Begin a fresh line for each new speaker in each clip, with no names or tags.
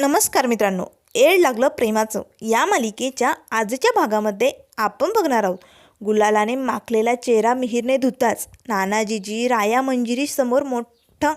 नमस्कार मित्रांनो एड लागलं प्रेमाचं. या मालिकेच्या आजच्या भागामध्ये आपण बघणार आहोत. गुलालाने माखलेला चेहरा मिहीरने धुताच. नानाजीजी राया मंजिरी समोर मोठा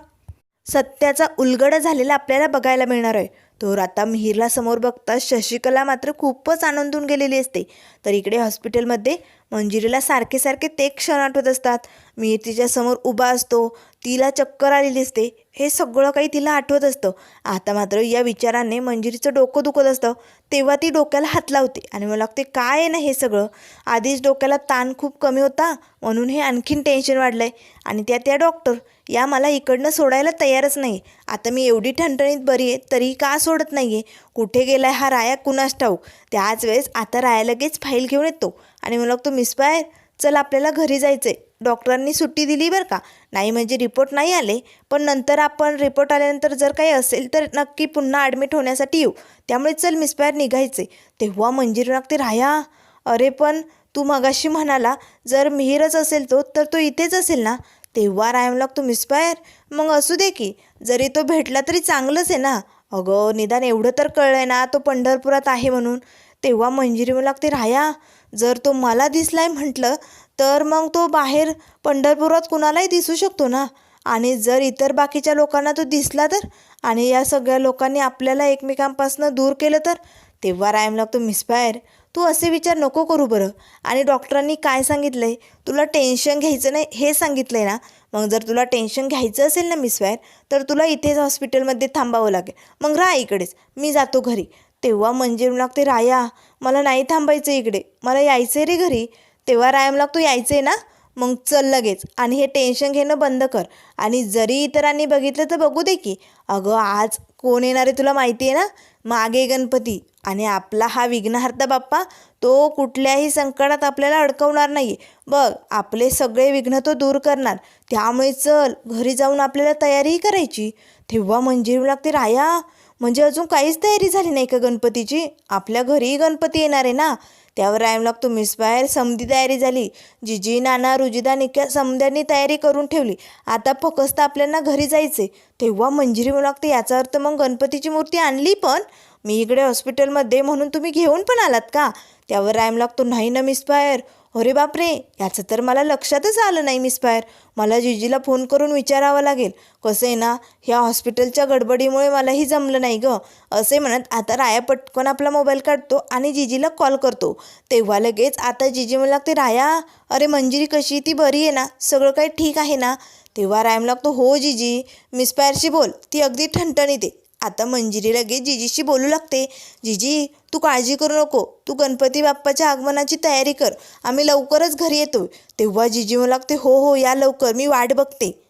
सत्याचा उलगडा झालेला आपल्याला बघायला मिळणार आहे. तर आता मिहीरला समोर बघता शशिकला मात्र खूपच आनंदून गेलेली असते. तर इकडे हॉस्पिटलमध्ये मंजिरीला सारखे सारखे ते क्षण आठवत असतात. मिहीर तिच्या समोर उभा असतो. तिला चक्कर आलेली असते. हे सगळं काही तिला आठवत असतं. आता मात्र या विचाराने मंजिरीचं डोकं दुखत असतं. तेव्हा ती डोक्याला हात लावते आणि मला लागते काय आहे ना हे सगळं? आधीच डोक्याला ताण खूप कमी होता म्हणून हे आणखीन टेन्शन वाढलं आहे आणि त्या त्या डॉक्टर या मला इकडनं सोडायला तयारच नाही. आता मी एवढी ठणठणीत बरी आहे तरी का सोडत नाही आहे कुठे गेलाय हा राया कुणास ठाऊक? त्याच वेळेस आता राया लगेच फाईल घेऊन येतो. आणि मला तो मिसपायर चल आपल्याला घरी जायचं आहे डॉक्टरांनी सुट्टी दिली बरं का? नाही म्हणजे रिपोर्ट नाही आले. पण नंतर आपण रिपोर्ट आल्यानंतर जर काही असेल तर नक्की पुन्हा ॲडमिट होण्यासाठी येऊ. त्यामुळे चल मिसपायर निघायचे तेव्हा मंजिरी लागते राया. अरे पण तू मगाशी म्हणाला जर मिहीरच असेल तो तर तो इथेच असेल ना? तेव्हा रायम लागतो मिसपायर मग असू दे की. जरी तो भेटला तरी चांगलंच आहे ना? अगं निदान एवढं तर कळलं आहे ना तो पंढरपुरात आहे म्हणून. तेव्हा मंजिरी लागते राया जर तो मला दिसलाय म्हटलं तर मग तो बाहेर पंढरपुरात कुणालाही दिसू शकतो ना? आणि जर इतर बाकीच्या लोकांना तो दिसला तर? आणि या सगळ्या लोकांनी आपल्याला एकमेकांपासून दूर केलं तर? तेव्हा रायम लागतो मिसफायर तू असे विचार नको करू बरं. आणि डॉक्टरांनी काय सांगितलं आहे तुला टेन्शन घ्यायचं नाही हे सांगितलं आहे ना? मग जर तुला टेन्शन घ्यायचं असेल ना मिसफायर तर तुला इथेच हॉस्पिटलमध्ये थांबावं लागेल. मग राहा इकडेच. मी जातो घरी. तेव्हा मंजिर लागते राया मला नाही थांबायचं इकडे. मला यायचं आहे रे घरी. तेव्हा रायम लागतो यायचं आहे ना? मग चल लगेच. आणि हे टेन्शन घेणं बंद कर. आणि जरी इतरांनी बघितलं तर बघू दे की. अगं आज कोण येणार आहे तुला माहिती आहे ना? मागे गणपती. आणि आपला हा विघ्नहर्ता बाप्पा तो कुठल्याही संकटात आपल्याला अडकवणार नाही बघ आपले सगळे विघ्न तो दूर करणार. त्यामुळे चल घरी जाऊन आपल्याला तयारीही करायची. तेव्हा मंजिरू लागते राया म्हणजे अजून काहीच तयारी झाली नाही का गणपतीची? आपल्या घरीही गणपती येणार आहे ना? त्यावर रायम लागतो मिसबाहेर समधी तयारी झाली. जिजी नाना रुजिदा निक्या समद्यांनी तयारी करून ठेवली. आता फकस्त आपल्याला घरी जायचे तेव्हा मंजिरी म्हणू लागते याचा अर्थ मग गणपतीची मूर्ती आणली पण? मी इकडे हॉस्पिटलमध्ये म्हणून तुम्ही घेऊन पण आलात का? त्यावर रायम लागतो नाही ना मिसबाहेर अरे बापरे याचं तर मला लक्षातच आलं नाही मिसफायर मला जिजीला फोन करून विचारावं लागेल. कसं आहे ना ह्या हॉस्पिटलच्या गडबडीमुळे मलाही जमलं नाही गं. असे म्हणत आता राया पटकन आपला मोबाईल काढतो आणि जिजीला कॉल करतो. तेव्हा लगेच आता जिजी मला लागते राया अरे मंजिरी कशी? ती बरी आहे ना? सगळं काही ठीक आहे ना? तेव्हा रायम लागतो हो जिजी. मिसफायरशी बोल ती अगदी ठणठणीत आहे. आता मंजिरी लगेच जिजीशी बोलू लागते. जिजी तू काळजी करू नको. तू गणपती बाप्पाच्या आगमनाची तयारी कर. आम्ही लवकरच घरी येतो तेव्हा जिजी म्हणू लागते हो हो या लवकर. मी वाट बघते.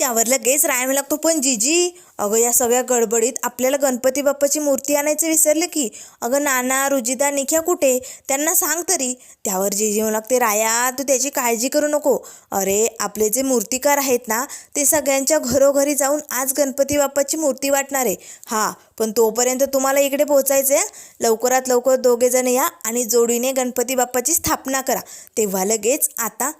त्यावर लगेच रायम लागतो पण जिजी अगं या सगळ्या गडबडीत आपल्याला गणपती बाप्पाची मूर्ती आणायचं विसरलं की अगं नाना रुजिदा निख्या कुठे? त्यांना सांग तरी. त्यावर जीजी म्हणू लागते राया तू त्याची काळजी करू नको. अरे आपले जे मूर्तिकार आहेत ना ते सगळ्यांच्या घरोघरी जाऊन आज गणपती बाप्पाची मूर्ती वाटणार आहे. हां पण तोपर्यंत तुम्हाला इकडे पोचायचं आहे लवकरात लवकर दोघेजण या आणि जोडीने गणपती बाप्पाची स्थापना करा. तेव्हा लगेच आता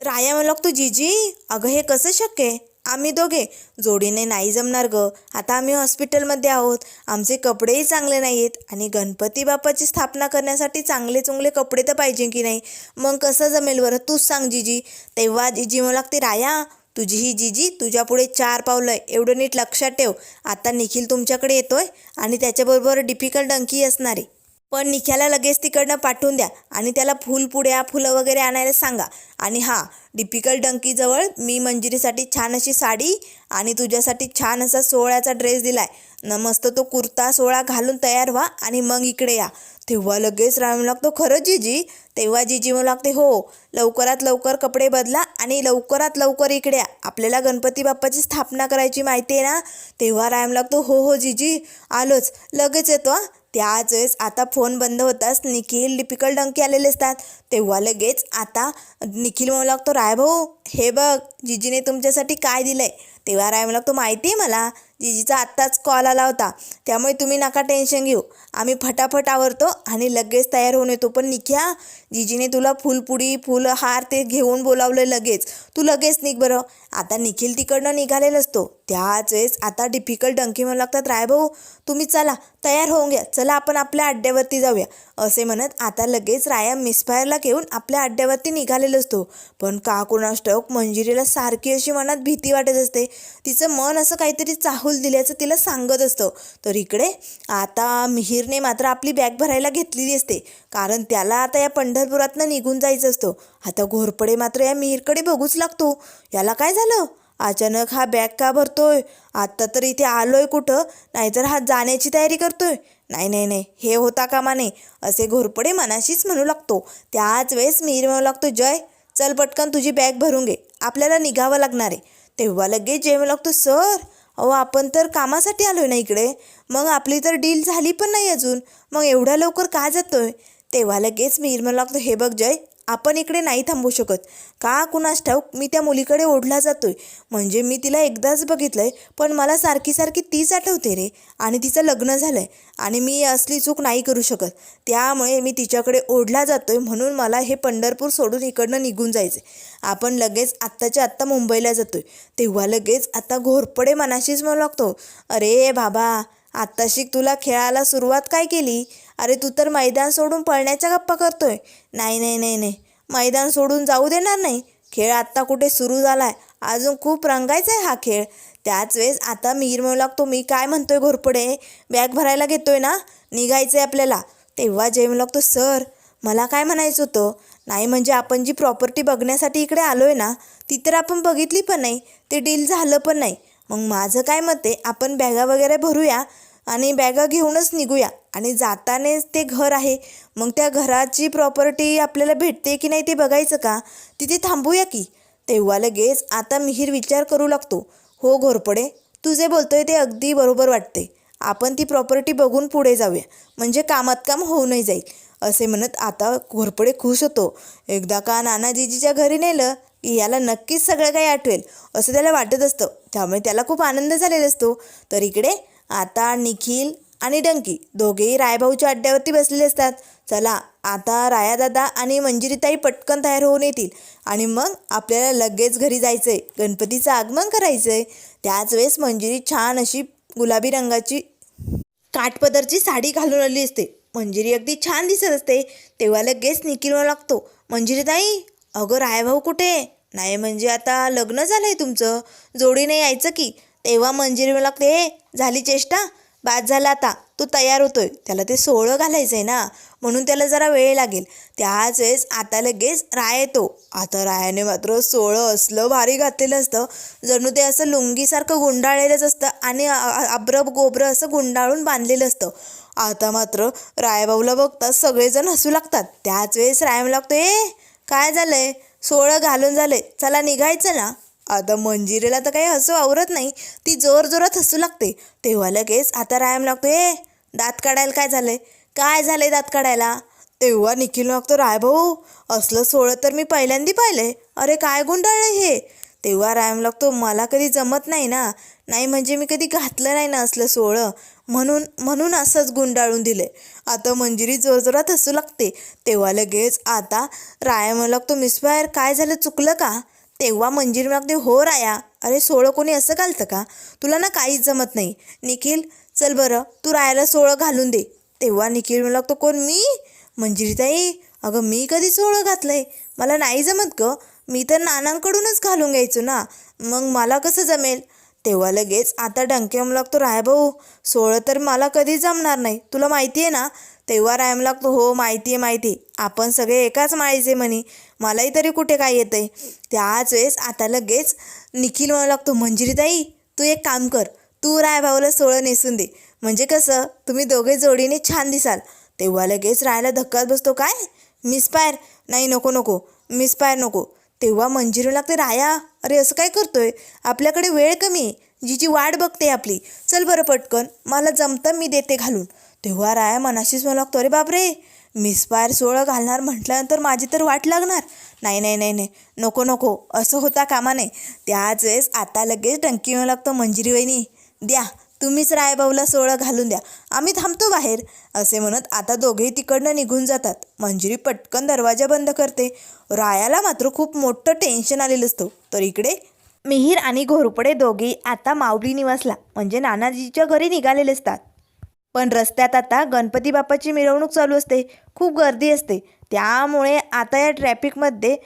राया म्हणू लागतो जिजी अगं हे कसं शक्य आहे? आम्ही दोघे. जोडीने नाही जमणार ग. आता आम्ही हॉस्पिटलमध्ये आहोत. आमचे कपडेही चांगले नाही आहेत आणि गणपती बाप्पाची स्थापना करण्यासाठी चांगले चुंगले कपडे तर पाहिजे की नाही? मग कसं जमेल बरं? तूच सांग जिजी. तेव्हा जिजी म्हणू लागते राया तुझी ही जिजी तुझ्यापुढे चार पावलं आहे. एवढं नीट लक्षात ठेव. आता निखिल तुमच्याकडे येतोय आणि त्याच्याबरोबर डिफिकल्ट अंकी असणार. आहे पण निख्याला लगेच तिकडनं पाठवून द्या आणि त्याला फुलपुड्या फुलं वगैरे आणायला सांगा. आणि हां डिपिकल डंकीजवळ मी मंजिरीसाठी छान अशी साडी आणि तुझ्यासाठी छान असा सोहळ्याचा ड्रेस दिलाय. न मस्त तो कुर्ता सोहळा घालून तयार व्हा आणि मग इकडे या. तेव्हा लगेच राम लागतो खरं जिजी? तेव्हा जीजी म्हणू लागते हो लवकरात लवकर कपडे बदला आणि लवकरात लवकर इकडे या. आपल्याला गणपती बाप्पाची स्थापना करायची माहिती आहे ना? तेव्हा राम लागतो हो हो जिजी आलोच. लगेच येतो त्याच वेळेस आता फोन बंद होताच निखिल लिपिकल डंकी आलेले असतात. तेव्हा लगेच आता निखिल म्हणू लागतो राय भाऊ हे बघ जिजीने तुमच्यासाठी काय दिलं आहे तेव्हा राय म्हणू लागतो माहिती आहे मला. जिजीचा आत्ताच कॉल आला होता. त्यामुळे तुम्ही नका टेन्शन घेऊ. आम्ही फटाफट आवरतो आणि लगेच तयार होऊन येतो. पण निघ्या जिजीने तुला फुलपुडी फुल हार ते घेऊन बोलावलं लगेच. तू लगेच निघ बरं. आता निखिल तिकडनं निघालेला असतो त्याच वेळेस आता डिफिकल्ट डंकी म्हणू लागतात. रायभाऊ तुम्ही चला तयार होऊन घ्या. चला आपण आपल्या अड्ड्यावरती जाऊया. असे म्हणत आता लगेच राया मिसफायरला घेऊन आपल्या अड्ड्यावरती निघालेला असतो पण का कोणाष्टक मंजिरीला सारखी अशी मनात भीती वाटत असते. तिचं मन असं काहीतरी चाहूल दिल्याचं तिला सांगत असतं. तर इकडे आता मिहीरने मात्र आपली बॅग भरायला घेतलेली असते. कारण त्याला आता या पंढरपुरातनं निघून जायचं असतं. आता घोरपडे मात्र या मिहीरकडे बघूच लागतो. याला काय झालं? अचानक हा बॅग का भरतोय? आत्ता तर इथे आलोय कुठं? नाहीतर हा जाण्याची तयारी करतोय. नाही नाही नाही. हे होता कामा नाही असे घोरपडे मनाशीच म्हणू लागतो. त्याच वेळेस मिहीर म्हणू लागतो जय चल पटकन तुझी बॅग भरून घे. आपल्याला निघावं लागणार आहे. तेव्हा लगेच जेव्हा म्हणू लागतो सर अहो आपण तर कामासाठी आलो ना इकडे. मग आपली तर डील झाली पण नाही अजून. मग एवढ्या लवकर का जातोय? तेव्हा लगेच मी मला लागतो हे बघ जय. आपण इकडे नाही थांबू शकत. का कुणास ठाऊक मी त्या मुलीकडे ओढला जातोय. म्हणजे मी तिला एकदाच बघितलंय पण मला सारखी सारखी तीच आठवते रे. आणि तिचं लग्न झालंय. आणि मी असली चूक नाही करू शकत. त्यामुळे मी तिच्याकडे ओढला जातोय म्हणून मला हे पंढरपूर सोडून इकडनं निघून जायचं आपण लगेच आत्ताच्या आत्ता मुंबईला जातोय. तेव्हा लगेच आता घोरपडे मनाशीच म्हणू लागतो अरे बाबा आत्ताशी तुला खेळायला सुरुवात काय केली? अरे तू तर मैदान सोडून पळण्याच्या गप्पा करतोय. नाही नाही नाही नाही. मैदान सोडून जाऊ देणार नाही. खेळ आत्ता कुठे सुरू झाला आहे अजून खूप रंगायचा आहे हा खेळ. त्याच वेळेस आता मीर म्हणू लागतो मी काय म्हणतोय घोरपडे? बॅग भरायला घेतोय ना? निघायचं आहे आपल्याला. तेव्हा जय म्हणू लागतो सर मला काय म्हणायचं होतं? नाही म्हणजे आपण जी प्रॉपर्टी बघण्यासाठी इकडे आलो आहे ना ती तर आपण बघितली पण नाही. ते डील झालं पण नाही. मग माझं काय मत आहे? आपण बॅगा वगैरे भरूया आणि बॅगा घेऊनच निघूया. आणि जातानेच ते घर आहे. मग त्या घराची प्रॉपर्टी आपल्याला भेटते की नाही ते बघायचं का? तिथे थांबूया की? तेव्हा लगेच आता मिहीर विचार करू लागतो. हो घोरपडे तू जे बोलतोय ते अगदी बरोबर वाटते. आपण ती प्रॉपर्टी बघून पुढे जाऊया. म्हणजे कामात काम होऊ नाही जाईल. असे म्हणत आता घोरपडे खुश होतो. एकदा का नानाजीजीच्या घरी नेलं की याला नक्कीच सगळं काही आठवेल असं त्याला वाटत असतं. त्यामुळे त्याला खूप आनंद झालेला असतो. तर इकडे आता निखिल आणि डंकी दोघेही रायभाऊच्या अड्ड्यावरती बसलेले असतात. चला आता रायादादा आणि मंजिरीताई पटकन तयार होऊन येतील. आणि मग आपल्याला लगेच घरी जायचं आहे गणपतीचं आगमन करायचं आहे त्याच वेळेस मंजिरी छान अशी गुलाबी रंगाची काठपदरची साडी घालून आली असते. मंजिरी अगदी छान दिसत असते. तेव्हा लगेच निखिल लागतो. मंजिरी ताई अगं रायभाऊ कुठे नाही म्हणजे आता लग्न झालंय तुमचं. जोडीने यायचं की. तेव्हा मंजिरी लागते हे झाली चेष्टा? बाद झाला आता. तो तयार होतोय. त्याला ते सोळं घालायचं आहे ना. म्हणून त्याला जरा वेळ लागेल. त्याच वेळेस आता लगेच राय येतो. आता रायाने मात्र सोळं असलं भारी घातलेलं असतं. जणू ते असं लुंगीसारखं गुंडाळलेलंच असतं आणि अब्रब गोब्रं असं गुंडाळून बांधलेलं असतं. आता मात्र रायबाऊला बघता सगळेजण हसू लागतात. त्याच वेळेस राय लागतो ए काय झालंय? सोळं घालून झालंय. चला निघायचं ना. आता मंजिरीला तर काही हसू आवरत नाही. ती जोर जोरात हसू लागते. तेव्हा लगेच आता रायम लागतो ए दात काढायला काय झालंय? काय झालंय दात काढायला? तेव्हा निखिल लागतो राय भाऊ असलं सोळं तर मी पहिल्यांदी पाहिलंय. अरे काय गुंडाळलं हे? तेव्हा रायम लागतो मला कधी जमत नाही ना. नाही म्हणजे मी कधी घातलं नाही ना असलं सोळं. म्हणून म्हणून असंच गुंडाळून दिले आता मंजिरी जोरजोरात हसू लागते. तेव्हा लगेच आता रायम लागतो मिसफायर काय झालं? चुकलं का? तेव्हा मंजिरी लागते हो राया अरे सोळं कोणी असं घालतं का? तुला ना काहीच जमत नाही. निखिल चल बरं तू रायाला सोळं घालून दे. तेव्हा निखिल म्हणू लागतो कोण मी? मंजिरीताई अगं मी कधी सोळं घातलंय? मला नाही जमत ग. मी तर नानांकडूनच घालून घ्यायचो ना. मग मला कसं जमेल? तेव्हा लगेच आता डंके म्हणू लागतो रायभाऊ सोळं तर मला कधी जमणार नाही. तुला माहिती आहे ना तेव्हा रायम लागतो हो माहिती आहे माहिती आपण सगळे एकाच माळीचे म्हणी. मलाही तरी कुठे काय येतंय? त्याच वेळेस आता लगेच निखिल म्हणू लागतो मंजिरीताई तू एक काम कर. तू रायभाऊला सोळं नेसून दे. म्हणजे कसं? तुम्ही दोघे जोडीने छान दिसाल तेव्हा लगेच राहायला धक्काच बसतो काय? मिसपायर नाही नको नको. मिसपायर नको. तेव्हा मंजिरी लागते राया अरे असं काय करतोय? आपल्याकडे वेळ कमी आहे. जिची वाट बघते आपली. चल बरं पटकन. मला जमतं मी देते घालून. तेव्हा राया मनाशीच म्हणू लागतो अरे बापरे मिसपायर सोळं घालणार म्हटल्यानंतर माझी तर वाट लागणार. नाही नाही नाही नाही नको नको असं होता कामा नाही त्याच वेळेस आता लगेच टंकी म्हणू लागतो मंजिरी वहिनी द्या तुम्हीच रायबाऊला सोळं घालून द्या आम्ही थांबतो बाहेर. असे म्हणत आता दोघेही तिकडनं निघून जातात. मंजिरी पटकन दरवाजा बंद करते. रायाला मात्र खूप मोठं टेन्शन आलेलं असतं. तर इकडे मिहीर आणि घोरपडे दोघेही आता माऊली निवासला म्हणजे नानाजीच्या घरी निघालेले असतात. पण रस्त्यात आता गणपती बाप्पाची मिरवणूक चालू असते. खूप गर्दी असते. त्यामुळे आता या ट्रॅफिकमध्ये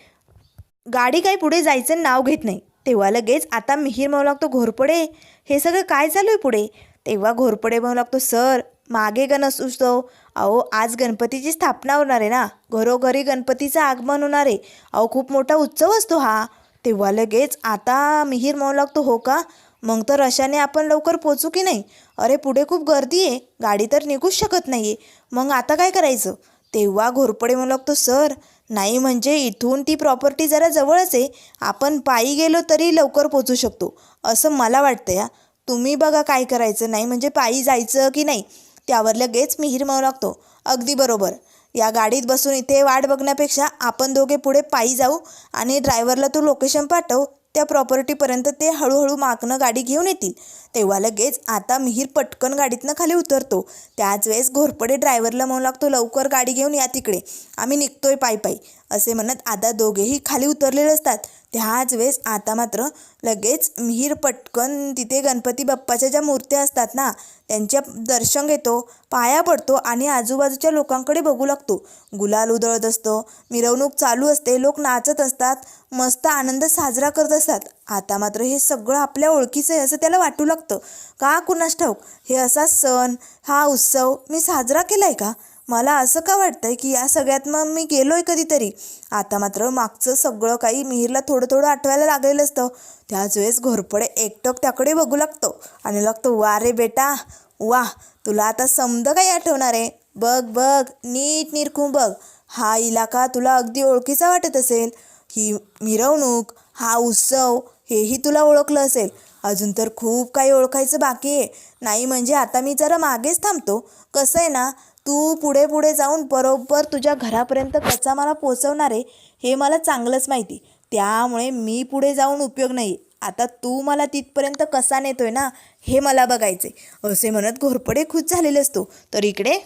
गाडी काही पुढे जायचं नाव घेत नाही. तेव्हा लगेच आता मिहीर म्हणू लागतो घोरपडे हे सगळं काय चालू आहे पुढे? तेव्हा घोरपडे म्हणू लागतो सर मागे गणेश उत्सव. अहो आज गणपतीची स्थापना होणार आहे ना. घरोघरी गणपतीचं आगमन होणार आहे. अहो खूप मोठा उत्सव असतो हा. तेव्हा लगेच आता मिहीर म्हणू लागतो हो का? मग तर अशाने आपण लवकर पोचू की नाही? अरे पुढे खूप गर्दी आहे. गाडी तर निघूच शकत नाही आहे मग आता काय करायचं? तेव्हा घोरपडे म्हणू लागतो सर नाही म्हणजे इथून ती प्रॉपर्टी जरा जवळच आहे. आपण पायी गेलो तरी लवकर पोचू शकतो. असं मला वाटतं या तुम्ही बघा काय करायचं नाही म्हणजे पायी जायचं की नाही? त्यावर लगेच मिहीर म्हणू लागतो. अगदी बरोबर. या गाडीत बसून इथे वाट बघण्यापेक्षा आपण दोघे पुढे पायी जाऊ आणि ड्रायव्हरला तू लोकेशन पाठव. त्या प्रॉपर्टीपर्यंत ते हळूहळू मागणं गाडी घेऊन येतील. तेव्हा लगेच आता मिहीर पटकन गाडीतनं खाली उतरतो. त्याच वेळेस घोरपडे ड्रायव्हरला म्हणू लागतो लवकर गाडी घेऊन या तिकडे. आम्ही निघतोय पायी पायी. असे म्हणत आता दोघेही खाली उतरलेले असतात. त्याच वेळेस आता मात्र लगेच मिहीर पटकन तिथे गणपती बाप्पाच्या ज्या मूर्त्या असतात ना त्यांच्या दर्शन घेतो पाया पडतो आणि आजूबाजूच्या लोकांकडे बघू लागतो. गुलाल उधळत असतो मिरवणूक चालू असते लोक नाचत असतात मस्त आनंद साजरा करत असतात. आता मात्र हे सगळं आपल्या ओळखीचं आहे असं त्याला वाटू लागतं. का कुणास ठाऊक? हे असा सण हा उत्सव मी साजरा केला आहे का? मला असं का वाटतंय की या सगळ्यात मग मी गेलो आहे कधीतरी? आता मात्र मागचं सगळं काही मिहीरला थोडं थोडं आठवायला लागलेलं असतं. त्याच वेळेस घोरपडे एकटक त्याकडे बघू लागतो. आणि लागतो वा रे बेटा वा तुला आता समद काही आठवणार आहे? बघ बघ नीट निरखून बघ. हा इलाका तुला अगदी ओळखीचा वाटत असेल. ही मिरवणूक हा उत्सव हेही तुला ओळखलं असेल. अजून तर खूप काही ओळखायचं बाकी आहे. नाही म्हणजे आता मी जरा मागेच थांबतो. कसं आहे ना तू पुढे पुढे जाऊन बरोबर तुझ्या घरापर्यंत कसा मला पोचवणार आहे हे मला चांगलंच माहिती. त्यामुळे मी पुढे जाऊन उपयोग नाही आता तू मला तिथपर्यंत कसा नेतोय ना हे मला बघायचे असे म्हणत घोरपडे खुश झालेले असतो. तर इकडे?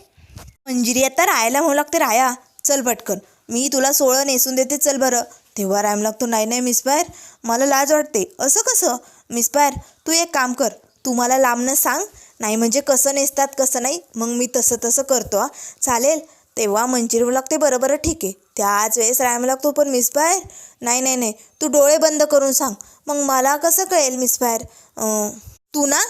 मंजिरी आता रायाला म्हणू लागते राया. चल पटकन. मी तुला सोळं नेसून देते चल बरं. तेव्हा रायम लागतो. नाही नाही मिसपायर मला लाज वाटते. असं कसं? मिसपायर तू एक काम कर. तू मला लांबनं सांग. नाही म्हणजे कसं नेसतात कसं नाही मग मी तसं तसं करतो हा. चालेल? तेव्हा मंजिरी लागते बरं बरं ठीक आहे. त्याच वेळेस रायम लागतो पण मिस बाहेर? नाही नाही नाही. तू डोळे बंद करून सांग. मग मला कसं कळेल मिस बाहेर? तू ना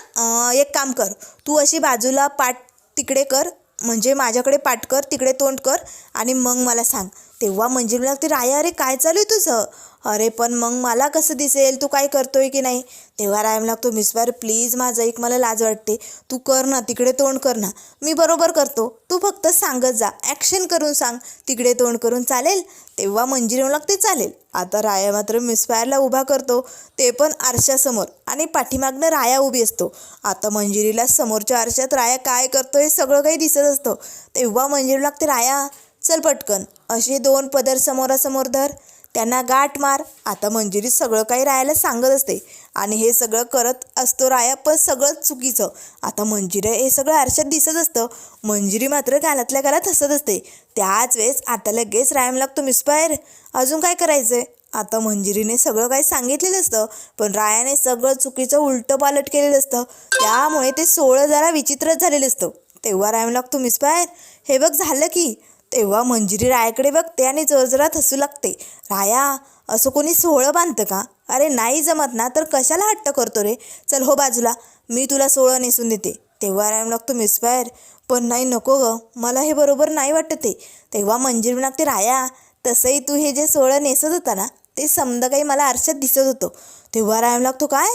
एक काम कर. तू अशी बाजूला पाठ तिकडे कर. म्हणजे माझ्याकडे पाठ कर तिकडे तोंड कर. आणि मग मला सांग. तेव्हा मंजिरी लागते राया अरे काय चालू आहे तुझं? अरे पण मग मला कसं दिसेल? तू काय करतोय की नाही? तेव्हा रायम लागतो मिसवार प्लीज माझं एक मला लाज वाटते. तू कर ना तिकडे तोंड कर ना. मी बरोबर करतो. तू फक्त सांगत जा. ॲक्शन करून सांग. तिकडे तोंड करून चालेल? तेव्हा मंजिरी लागते चालेल. आता राया मात्र मिसफायरला उभा करतो. ते पण आरशासमोर. आणि पाठीमागनं राया उभी असतो. आता मंजिरीला समोरच्या आरशात राया काय करतो हे सगळं काही दिसत असतं. तेव्हा मंजिरी लागते राया चल पटकन. असे दोन पदर समोरासमोर धर. त्यांना गाठ मार. आता मंजिरी सगळं काही रायाला सांगत असते. आणि हे सगळं करत असतो राया पण सगळं चुकीचं. आता मंजिरी हे सगळं आरशात दिसत असतं. मंजिरी मात्र गालातल्या गालात हसत असते. त्याच वेळेस आता लगेच रायम लागतो मिसपायर अजून काय करायचं आता मंजिरीने सगळं काही सांगितलेलं असतं पण रायाने सगळं चुकीचं उलटं पालट केलेलं असतं. त्यामुळे ते सोळं जरा विचित्रच झालेलं असतं. तेव्हा रायम लागतो मिसपायर हे बघ झालं की तेव्हा मंजिरी रायाकडे बघते आणि जोरजोरात हसू लागते. राया असं कोणी सोहळं बांधतं का? अरे नाही जमत ना तर कशाला हट्ट करतो रे? चल हो बाजूला मी तुला सोहळं नेसून देते. तेव्हा रायम लागतो मिसफायर पण नाही नको ग मला हे बरोबर नाही वाटत ते तेव्हा मंजिरी लागते राया तसंही तू हे जे सोहळं नेसत होता ना ते समद काही मला आरशात दिसत होतं. तेव्हा रायम लागतो काय?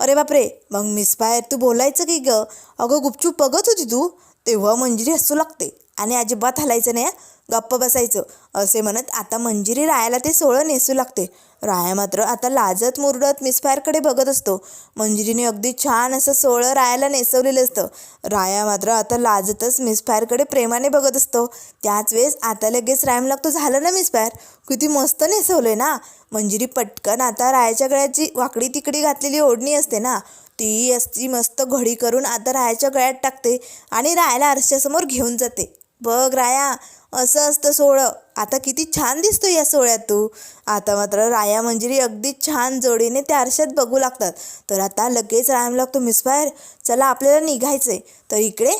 अरे बापरे मग मिसफायर तू बोलायचं की ग? अगं गुपचूप बघत होती तू? तेव्हा मंजिरी हसू लागते. आणि अजिबात हलायचं नाही गप्प बसायचं. असे म्हणत आता मंजिरी रायाला ते सोळं नेसू लागते. राया मात्र आता लाजत मुरडत मिसफायरकडे बघत असतो. मंजिरीने अगदी छान असं सोळं रायाला नेसवलेलं असतं. राया मात्र आता लाजतच मिसफायरकडे प्रेमाने बघत असतो. त्याच वेळेस आता लगेच रायम लागतो झालं ना मिसफायर? किती मस्त नेसवलंय ना? मंजिरी पटकन आता रायाच्या गळ्याची वाकडी तिकडी घातलेली ओढणी असते ना? ती असती मस्त घडी करून आता रायाच्या गळ्यात टाकते आणि रायाला आरशासमोर घेऊन जाते. बघ राया असं असतं सोहळं. आता किती छान दिसतो या सोहळ्यात तू. आता मात्र राया मंजिरी अगदी छान जोडीने त्या आरशात बघू लागतात. तर आता लगेच रायाला लागतो मिसफायर चला आपल्याला निघायचं आहे तर इकडे.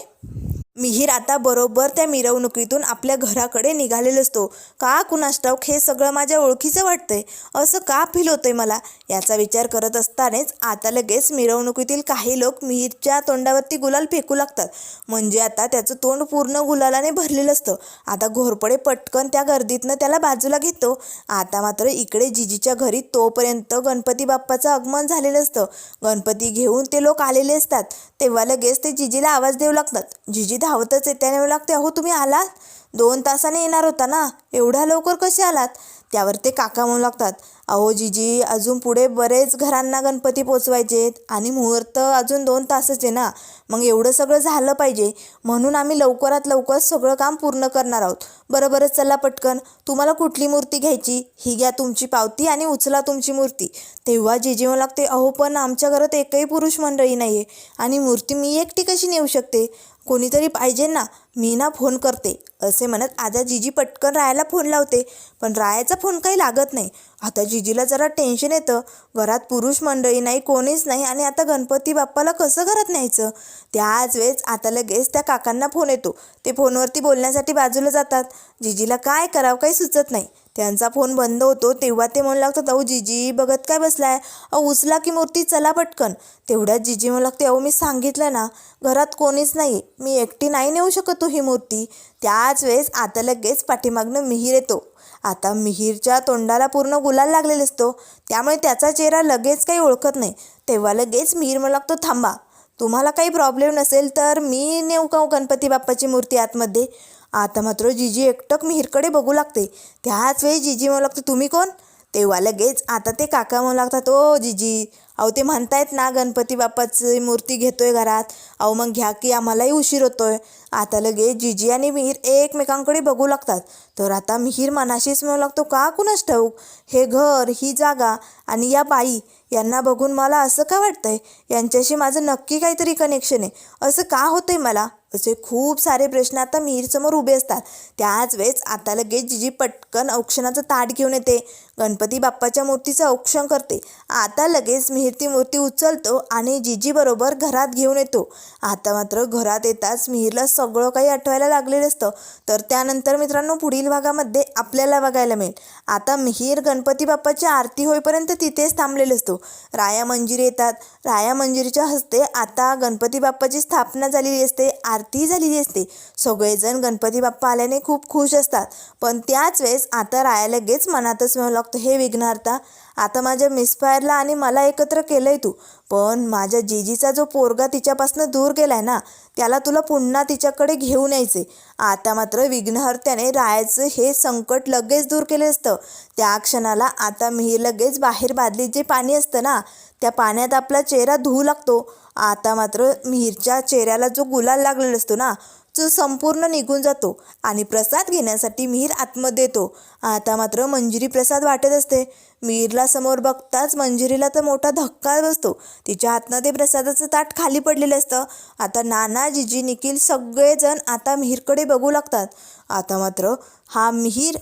मिहीर आता बरोबर त्या मिरवणुकीतून आपल्या घराकडे निघालेला असतो. का कुणाष्टावक हे सगळं माझ्या ओळखीचं वाटतंय. असं का फील होतंय मला? याचा विचार करत असतानाच आता लगेच मिरवणुकीतील काही लोक मिहीरच्या तोंडावरती गुलाल फेकू लागतात. म्हणजे आता त्याचं तोंड पूर्ण गुलालाने भरलेलं असतं. आता घोरपडे पटकन त्या गर्दीतनं त्याला बाजूला घेतो. आता मात्र इकडे जिजीच्या घरी तोपर्यंत गणपती बाप्पाचं आगमन झालेलं असतं. गणपती घेऊन ते लोक आलेले असतात. तेव्हा लगेच ते जिजीला आवाज देऊ लागतात. जिजी धावतच येते त्याने लागते अहो तुम्ही आलात? दोन तासाने येणार होता ना? एवढ्या लवकर कसे आलात? त्यावर ते काका म्हणू लागतात अहो जिजी अजून पुढे बरेच घरांना गणपती पोचवायचेत आणि मुहूर्त अजून दोन तासच आहे ना? मग एवढं सगळं झालं पाहिजे. म्हणून आम्ही लवकरात लवकर सगळं काम पूर्ण करणार आहोत. बरं बरं चला पटकन. तुम्हाला कुठली मूर्ती घ्यायची? ही घ्या तुमची पावती आणि उचला तुमची मूर्ती. तेव्हा जीजी म्हणू लागते अहो पण आमच्या घरात एकही पुरुष मंडळी नाही आहे आणि मूर्ती मी एकटी कशी नेऊ शकते? कोणीतरी पाहिजे ना मी ना फोन करते असे म्हणत आता जिजी पटकन रायाला फोन लावते. पण रायाचा फोन काही लागत नाही. आता जिजीला जरा टेन्शन येतं. घरात पुरुष मंडळी नाही कोणीच नाही आणि आता गणपती बाप्पाला कसं घरात न्यायचं? त्याच वेळेस आता लगेच त्या काकांना फोन येतो. ते फोनवरती बोलण्यासाठी बाजूला जातात. जिजीला काय करावं काही सुचत नाही. त्यांचा फोन बंद होतो तेव्हा ते म्हणू लागतात अहो जिजी बघत काय बसलाय? अहो उचला की मूर्ती चला पटकन. तेवढ्यात जिजी म्हणू लागते अहो मी सांगितलं ना घरात कोणीच नाही मी एकटी नाही नेऊ शकत ही मूर्ती. त्याच वेळेस आता लगेच पाठीमागनं मिहीर येतो. आता मिहीरच्या तोंडाला पूर्ण गुलाल लागलेला असतो. त्यामुळे त्याचा चेहरा लगेच काही ओळखत नाही. तेव्हा लगेच मिहीर म्हणू लागतो थांबा तुम्हाला काही प्रॉब्लेम नसेल तर मी नेऊ का हो गणपती बाप्पाची मूर्ती आतमध्ये? आता मात्र जिजी एकटक मिहीरकडे बघू लागते. त्याच वेळी जिजी म्हणू लागते तुम्ही कोण? तेव्हा लगेच आता ते काका म्हणू लागतात ओ जिजी अहो ते म्हणतायत ना गणपती बाप्पाची मूर्ती घेतोय घरात. अहो मग घ्या की आम्हालाही उशीर होतोय. आता लगेच जिजी आणि मिहीर एकमेकांकडे बघू लागतात. तर आता मिहीर मनाशीच म्हणू लागतो का कुणास ठाऊक? हे घर ही जागा आणि या बाई यांना बघून मला असं का वाटतंय? यांच्याशी माझं नक्की काहीतरी कनेक्शन आहे. असं का होतंय मला? असे खूप सारे प्रश्न आता मिहीरसमोर उभे असतात. त्याच वेळेस आता लगेच जिजी पटकन औक्षणाचं ताट घेऊन येते. गणपती बाप्पाच्या मूर्तीचं औक्षण करते. आता लगेच मिहीर ती मूर्ती उचलतो आणि जिजीबरोबर घरात घेऊन येतो. आता मात्र घरात येताच मिहीरला सगळं काही आठवायला लागलेलं असतं. तर त्यानंतर मित्रांनो पुढील भागामध्ये आपल्याला बघायला मिळेल. आता मिहीर गणपती बाप्पाची आरती होईपर्यंत तिथेच थांबलेलो असतो. राया मंजिरी येतात. राया मंजिरीच्या हस्ते आता गणपती बाप्पाची स्थापना झालेली असते आरती झालेली असते. सगळेजण गणपती बाप्पा आल्याने खूप खुश असतात. पण त्याच वेळेस आता राया लगेच मनातच म्हणू लागतो हे विघ्नार्था आता माझ्या मिसफायरला आणि मला एकत्र केलंय तू. पण माझ्या जीजीचा जो पोरगा तिच्यापासून दूर गेलाय ना त्याला तुला पुन्हा तिच्याकडे घेऊन यायचे आता मात्र विघ्नहर्त्याने रायाचं हे संकट लगेच दूर केले असतं. त्या क्षणाला आता मिहीर लगेच बाहेर बादलीत जे पाणी असतं ना त्या पाण्यात आपला चेहरा धुवू लागतो. आता मात्र मिहीरच्या चेहऱ्याला जो गुलाल लागलेला असतो ना संपूर्ण निघून जातो आणि प्रसाद घेण्यासाठी मिहीर आतमध्ये येतो आता मात्र मंजिरी प्रसाद वाटत असते. मिहीरला समोर बघताच मंजिरीला तर मोठा धक्का बसतो. तिच्या हातनं ते प्रसादाचं ताट खाली पडलेलं असतं. आता नाना जिजी निखिल सगळेजण आता मिहीरकडे बघू लागतात. आता मात्र हा मिहीर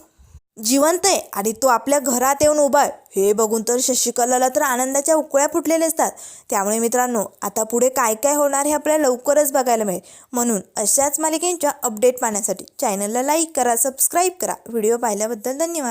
जिवंत आहे आणि तो आपल्या घरात येऊन उभा आहे. हे बघून तर शशिकलाला तर आनंदाच्या उकळ्या फुटलेल्या असतात त्यामुळे मित्रांनो आता पुढे काय काय होणार हे आपल्याला लवकरच बघायला मिळेल. म्हणून अशाच मालिकेंच्या अपडेट पाहण्यासाठी चॅनलला लाईक करा सबस्क्राईब करा. व्हिडिओ पाहिल्याबद्दल धन्यवाद.